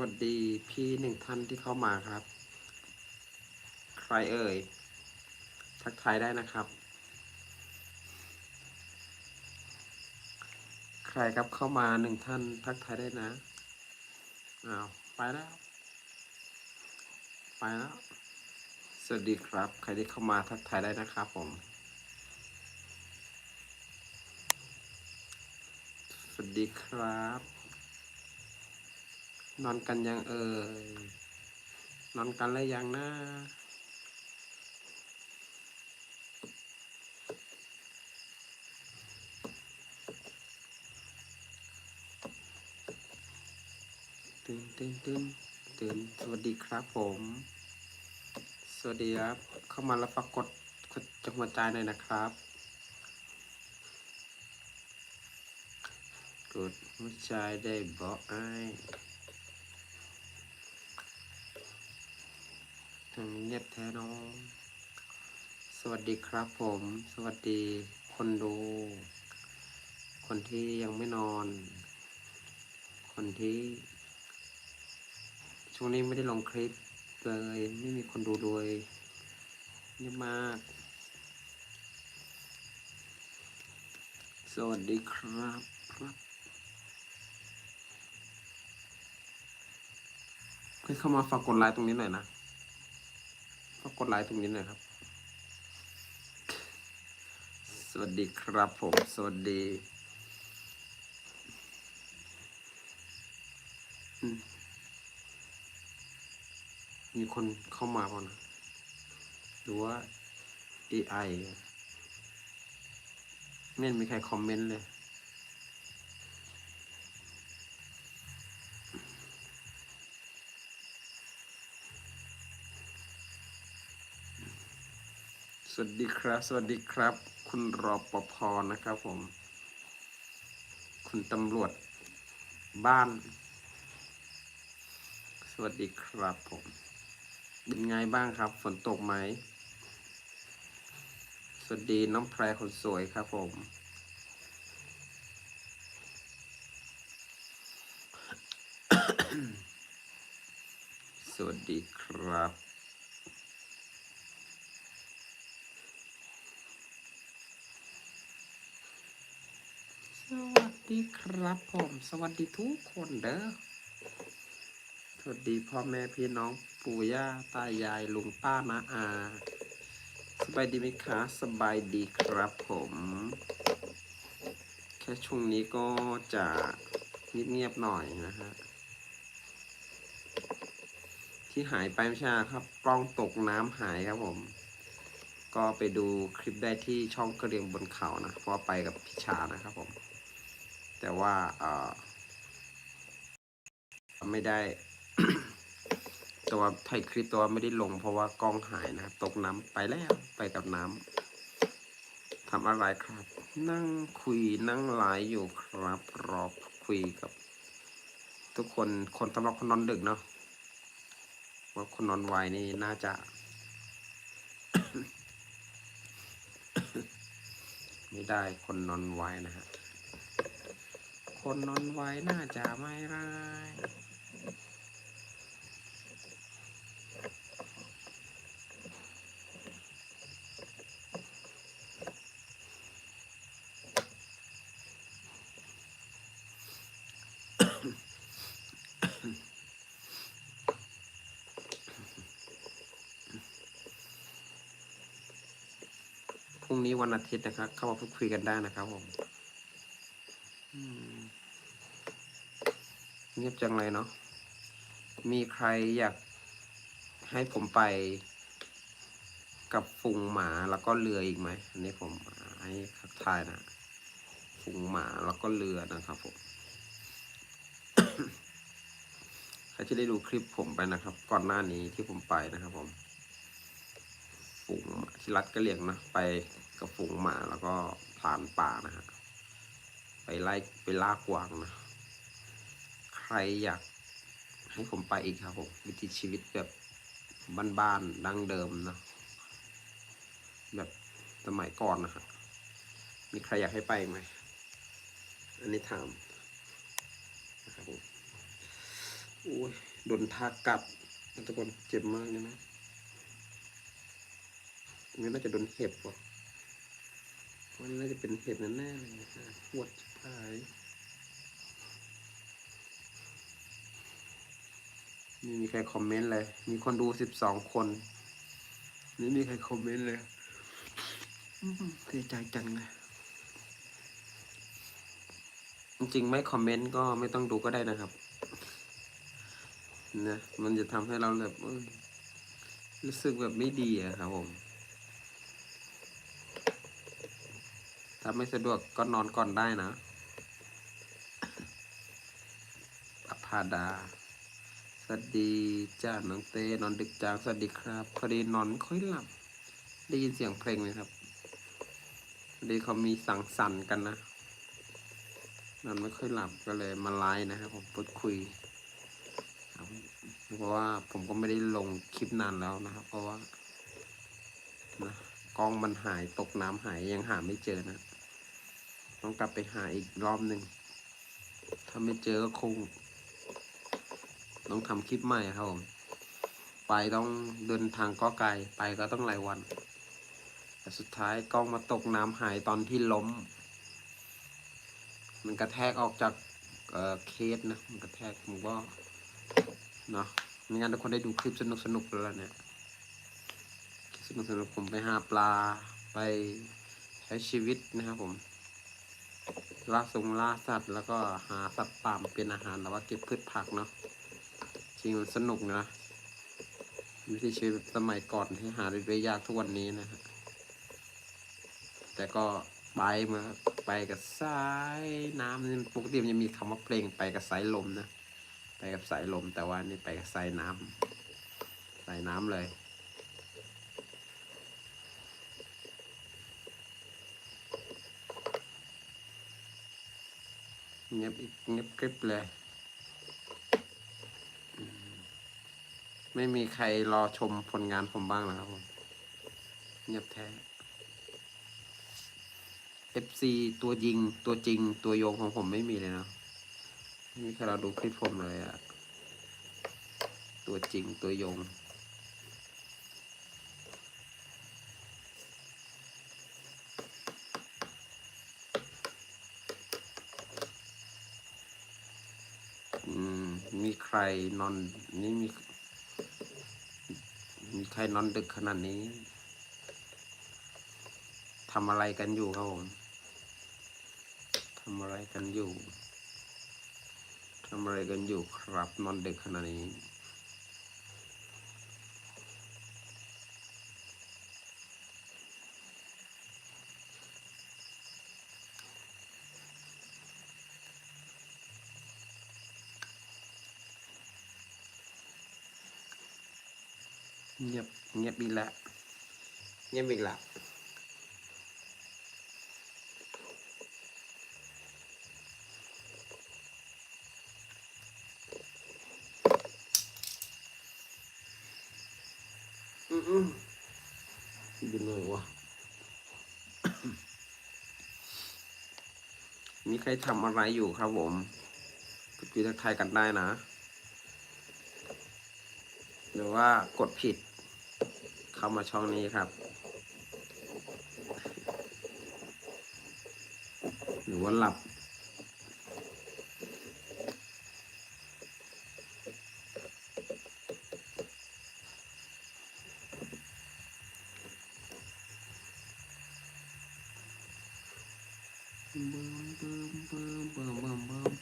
วัสดีพี่หนึ่งท่านที่เข้ามาครับ ใครเอ่ย ทักทายได้นะครับ ใครครับเข้ามาหนึ่งท่านทักทายได้นะ อ้าว ไปแล้ว ไปแล้ว สวัสดีครับ ใครที่เข้ามาทักทายได้นะครับผม สวัสดีครับ นอนกันยังเอ่ยนอนกันแล้วยังนะตื่นตื่นตื่นตื่นสวัสดีครับผม สวัสดีครับ เข้ามาแล้วปรากฏกดจังหัวใจหน่อยนะครับ กดหัวใจได้บอกไอ้ ทางนี้เงียบแท้น้อง สวัสดีครับผม สวัสดีคนดู คนที่ยังไม่นอน คนที่ ช่วงนี้ไม่ได้ลงคลิปเลย ไม่มีคนดูเลยเงียบมาก สวัสดีครับครับให้เข้ามาฝากกดไลค์ตรงนี้หน่อยนะ ฝากกดไลค์ตรงนี้น่อยครับ สวัสดีครับผม สวัสดีมีคนเข้ามาป่ะนะหรือว่า AI ไม่มีใครคอมเมนต์เลย วัสดีครับ สวัสดีครับ คุณรอปภนะครับผม คุณตำรวจบ้าน สวัสดีครับผม เป็นไงบ้างครับ ฝนตกไหม สวัสดีน้องแพรคนสวยครับผม สวัสดีครับ สวัส ดีครับผม สวัสดีทุกคนเด้อ สวัสดีพ่อแม่พี่น้องปู่ย่าตายายลุงป้านาอา สบายดีไหมคะสบายดีครับผม แค่ช่วงนี้ก็จะเงียบๆหน่อยนะฮะ ที่หายไปไม่ใช่ครับกล้องตกน้ำหายครับผม ก็ไปดูคลิปได้ที่ช่องกระเรียงบนเขานะ เพราะไปกับพิชานะครับผม แต่ว่าเออไม่ได้ ตัวถ่ายคลิปตัวไม่ได้ลง เพราะว่ากล้องหายนะครับ ตกน้ำไปแล้วไปกับน้ำทำอะไรครับ นั่งคุยนั่งไลฟ์อยู่ครับ รอคุยกับ ทุกคนคนสำหรับคนนอนดึกเนาะว่าคนนอนไวนี่น่าจะไม่ได้คนนอนไว้นะฮะ คนนอนไว้น่าจะไม่ร้ายพรุ่งนี้วันอาทิตย์นะครับ เข้ามาพูดคุยกันได้นะครับผมอืม เงียบจังเลยเนาะ มีใครอยากให้ผมไปกับฝูงหมาแล้วก็เรืออีกไหม อันนี้ผมให้ทักทายนะฝูงหมาแล้วก็เรือนะครับผมใครจะได้ดูคลิปผมไปนะครับ ก่อนหน้านี้ที่ผมไปนะครับผมฝูงที่รัดกระเหลี่ยงนะไปกับฝูงหมาแล้วก็ผ่านป่านะฮะไปไล่ไปล่ากวางนะ รอยากให้ผมไปอีกครับผมวิถีชีวิตแบบบ้านๆดั้งเดิมนะแบบสมัยก่อนนะฮะมีใครอยากให้ไปไหมอันนี้ถามนะครับผมโอ้ยโดนทากกัดนะทุกคนเจ็บมากเลยนะอันนี้น่าจะโดนเห็บว่ะวันนี้น่าจะเป็นเห็บแน่ๆเลยนะปวดชิบหาย ไม่มีใครคอมเมนต์เลย มีคนดูสิบสองคนไม่มีใครคอมเมนต์เลยเสียใจจังเลยจริงๆไม่คอมเมนต์ก็ไม่ต้องดูก็ได้นะครับนะมันจะทำให้เราแบบรู้สึกแบบไม่ดีอะครับผมถ้าไม่สะดวกก็นอนก่อนได้นะอภาดา วัสดีจ้าน้องเต้นอนดึกจังสวัสดีครับพอดีนอนไม่ค่อยหลับ ได้ยินเสียงเพลงไหมครับพอดีเขามีสังสรรค์กันนะนอนไม่ค่อยหลับก็เลยมาไลฟ์นะครับผมพูดคุยเพราะว่าผมก็ไม่ได้ลงคลิปนานแล้วนะครับ เพราะว่านะกล้องมันหายตกน้ำหายยังหาไม่เจอนะ ต้องกลับไปหาอีกรอบหนึ่งถ้าไม่เจอก็คง ต้องทำคลิปใหม่ครับผม ไปต้องเดินทางก็ไกลไปก็ต้องหลายวัน แต่สุดท้ายกล้องมาตกน้ำหายตอนที่ล้ม มันกระแทกออกจากเอ่อเคสนะ มันกระแทกผมก็เนาะไม่งั้นทุกคนได้ดูคลิปสนุกสนุกแล้วเนี่ยสนุกสนุกผมไปหาปลาไปใช้ชีวิตนะครับผมล่าสงล่าสัตว์แล้วก็หาสัตว์ป่ามาเป็นอาหารแล้วว่าเก็บพืชผักเนาะ จริงมันสนุกนะวิธีชีวิตสมัยก่อนที่หาได้ยากทุกวันนี้นะฮะแต่ก็ไปมาไปกับสายน้ำปกติมันจะมีคำว่าเพลงไปกับสายลมนะไปกับสายลม แต่ว่านี่ไปกับสายน้ำสายน้ำเลยเงียบอีกเงียบกริบเลย ไม่มีใครรอชมผลงานผมบ้างนะครับผมเงียบแท้ FC ตัวยิงตัวจริงตัวโยงของผมไม่มีเลยนะไม่มีใครเราดูคลิปผมเลยอะตัวจริงตัวโยงอืมมีใครนอนนี่มี ใครนอนดึกขนาดนี้ทำอะไรกันอยู่ครับผมทำอะไรกันอยู่ทำอะไรกันอยู่ครับนอนดึกขนาดนี้ เงียบเงียบอีกแล้วเงียบอีกแล้วอืมอืมอยู่ไหนวะมีใครทำอะไรอยู่ครับผมพูดคุยทักทายกันได้นะ หรือว่ากดผิด เข้ามาช่องนี้ครับ หรือว่าหลับ บึ้มบึ้มบึ้มบึ้มบึ้มบึ้ม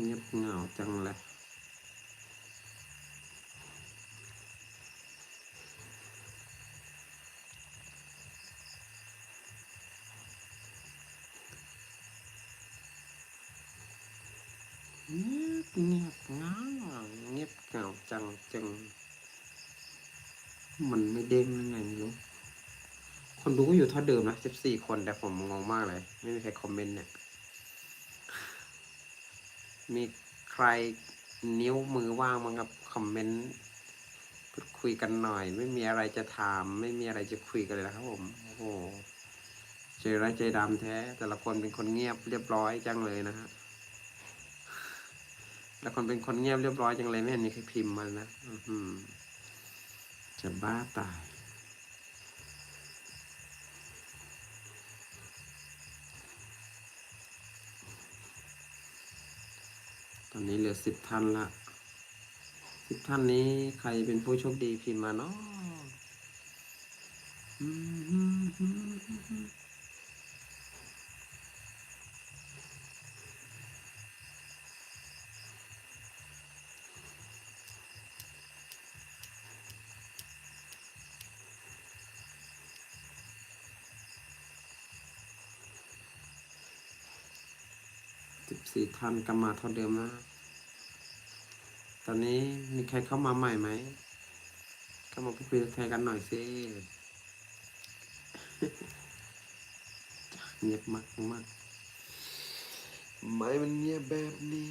เงียบเหงาจังเลย เงียบ เงียบเหงาเงียบเหงาจังจัง มันไม่เด้งยังไงไม่รู้ คนดูก็อยู่เท่าเดิมนะ14คนแต่ผมงงมากเลย ไม่มีใครคอมเมนต์เนี่ย มีใครนิ้วมือว่างมั้งครับคอมเมนต์พูดคุยกันหน่อย ไม่มีอะไรจะถาม ไม่มีอะไรจะคุยกันเลยนะครับผมโอ้โหใจร้ายใจดำแท้ แต่ละคนเป็นคนเงียบเรียบร้อยจังเลยนะฮะ แต่คนเป็นคนเงียบเรียบร้อยจังเลยไม่เห็นมีใครพิมพ์มาเลยนะอืจะบ้าตาย ตอนนี้เหลือสิบท่านละสิบท่านนี้ใครเป็นผู้โชคดีพิมพ์มาเนาะ สิบสี่ท่านก็มาเท่าเดิมนะ ตอนนี้มีใครเข้ามาใหม่ไหม เข้ามาพูดคุยกทายกันหน่อยสิเงียบมากมากไม่มันเงียบแบบนี้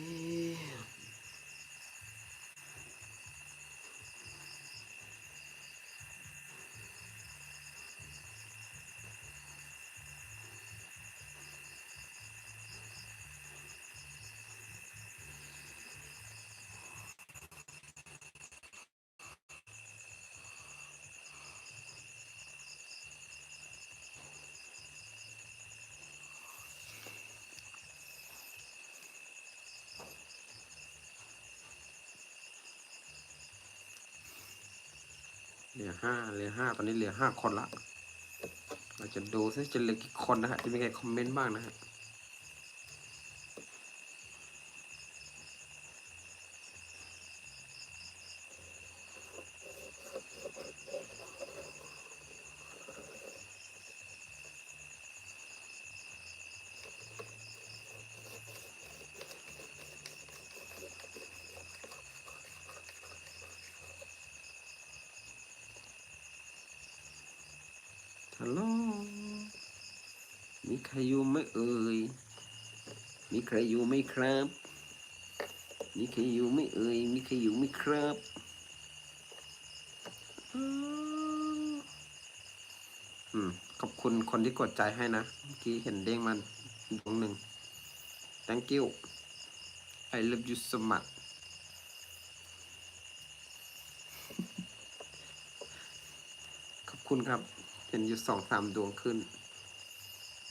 เหลือห้าเหลือห้าตอนนี้เหลือห้าคนละ เราจะดูซิจะเหลือกี่คนนะฮะจะมีใครคอมเมนต์บ้างนะฮะ ฮัลโหล มีใครอยู่ไหมเอ่ย มีใครอยู่ไหมครับ มีใครอยู่ไหมเอ่ย มีใครอยู่ไหมครับอืมขอบคุณคนที่กดใจให้นะ เมื่อกี้เห็นเด้งมาดวงหนึ่ง thank you I love you so much ขอบคุณครับ ห็นอยู่สองสามดวงขึ้น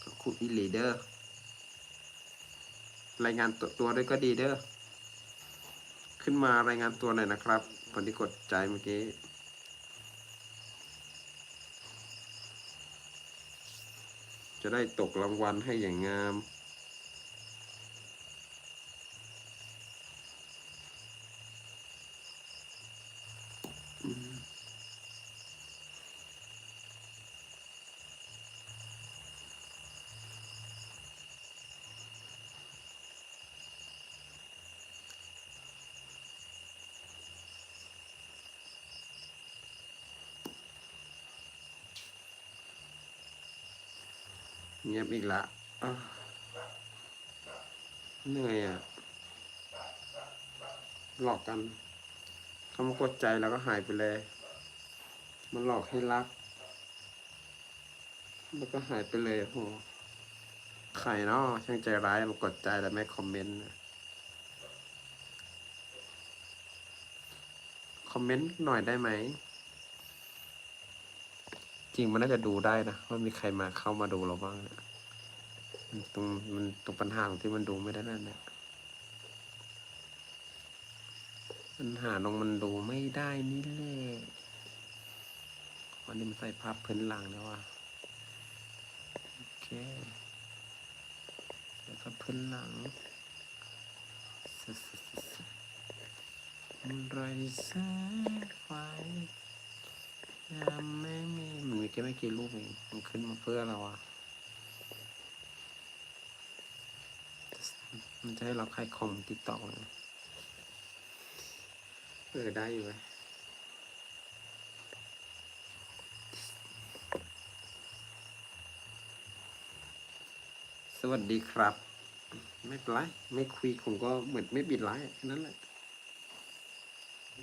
ขอบคุณอีลีเดอร์รายงานตัวตัวด้วยก็ดีเด้อ ขึ้นมารายงานตัวหน่อยนะครับคนที่กดใจเมื่อกี้ จะได้ตกรางวัลให้อย่างงาม เงียบอีกละอ้วเหนื่อยอะ หลอกกันเขามากดใจแล้วก็หายไปเลย มันหลอกให้รัก แล้วก็หายไปเลยโหใครเนาะช่างใจร้ายมากดใจแต่ไม่คอมเมนต์คอมเมนต์หน่อยได้ไหม จริงมันน่าจะดูได้นะว่ามีใครมาเข้ามาดูเราบ้างนะมันตรงมันตรงปัญหาของที่มันดูไม่ได้นั่นแหละปัญหาตรงมันดูไม่ได้นี่แหละวันนี้มันใส่ภาพพื้นหลังแล้วว่ะโอเคแล้วก็พื้นหลังสสสสมันรอยแสงไฟ ยังไม่มีมันมีแค่ไม่กี่รูปเองมันขึ้นมาเพื่อเราอะมันจะให้เราขายคอมติ๊กต็อกเลยเออได้อยู่เว้ยสวัสดีครับ ไม่เป็นไร ไม่คุยผมก็เหมือนไม่ปิดไลฟ์แค่นั้นแหละ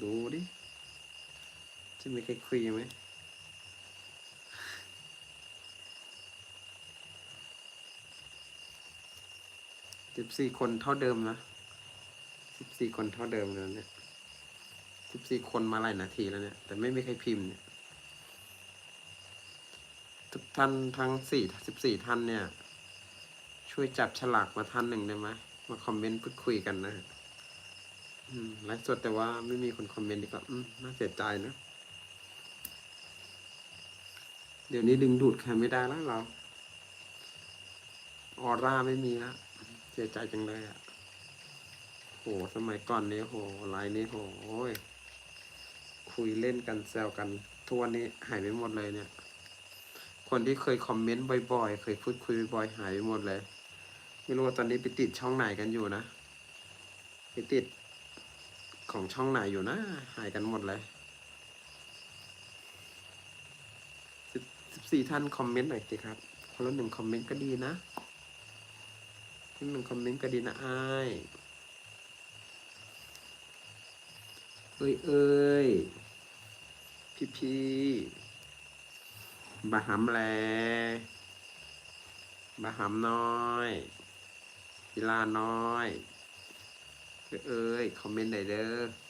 ดูดิ จะมีใครคุยไหมสิบสี่คนเท่าเดิมนะสิบสี่คนเท่าเดิมเลยเนี่ยสิบสี่คนมาหลายนาทีแล้วเนี่ย แต่ไม่มีใครพิมพ์เนี่ย ทุกท่านทั้งสี่สิบสี่ท่านเนี่ย ช่วยจับฉลากมาท่านหนึ่งได้ไหมมาคอมเมนต์พูดคุยกันนะฮะอืมไลฟ์สดแต่ว่าไม่มีคนคอมเมนต์ดีกว่าอืมน่าเสียใจนะ เดี๋ยวนี้ดึงดูดใครไม่ได้แล้วเรา ออร่าไม่มีแล้วเสียใจจังเลยอะโหสมัยก่อนนี้โหไลน์นี้โหโอ้ยคุยเล่นกันแซวกันทุกวันนี้หายไปหมดเลยเนี่ย คนที่เคยคอมเมนต์บ่อยๆ เคยพูดคุยบ่อยๆหายไปหมดเลย ไม่รู้ว่าตอนนี้ไปติดช่องไหนกันอยู่นะไปติดของช่องไหนอยู่นะ หายกันหมดเลยสิบ สี่ท่านคอมเมนต์หน่อยสิครับคนละหนึ่งคอมเมนต์ก็ดีนะคนหนึ่งคอมเมนต์ก็ดีนะอ้ายเอ้ยเอ้ยพี่พี่บาหำแลบาหำน้อยพิลาน้อยเอ้ยเอ้ย คอมเมนต์หน่อยเด้อ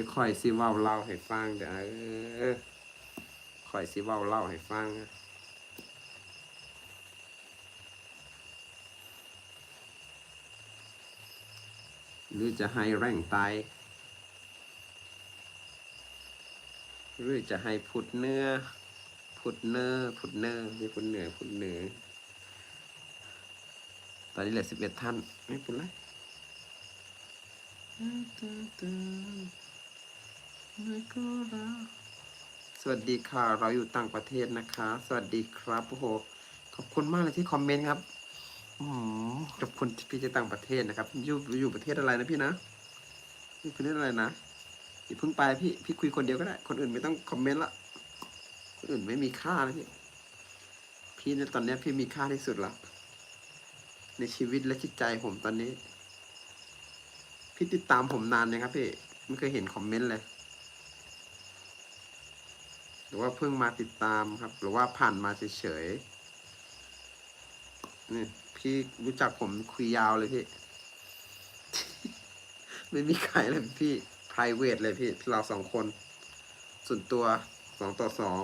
ดี๋ยวคอยสิเว้าเล่าให้ฟังเดี๋ยวเออคอยสิเว้าเล่าให้ฟังหรือจะให้แร่งไตหรือจะให้พุดเนื้อ พุดเนื้อ พุดเนื้อมีพุดเหนือพุดเหนือ ตอนนี้เหลือสิบเอ็ดท่าน ไม่เป็นไร สวัสดีค่ะ เราอยู่ต่างประเทศนะคะ สวัสดีครับโอ้โหขอบคุณมากเลยที่คอมเมนต์ครับขอบคุณที่พี่จะต่างประเทศนะครับ อยู่อยู่ประเทศอะไรนะพี่นะอยู่ประเทศอะไรนะอย่าเพิ่งไปพี่พี่คุยคนเดียวก็ได้ คนอื่นไม่ต้องคอมเมนต์ละคนอื่นไม่มีค่านะพี่พี่ในยตอนนี้พี่มีค่าที่สุดละในชีวิตและจิตใจผมตอนนี้ พี่ติดตามผมนานยังครับพี่ไม่เคยเห็นคอมเมนต์เลย รือว่าเพิ่งมาติดตามครับ หรือว่าผ่านมาเฉยๆนี่พี่รู้จักผมคุยยาวเลยพี่ ไม่มีใครเลยพี่ private เลยพี่ เราสองคน ส่วนตัวสองต่อสอง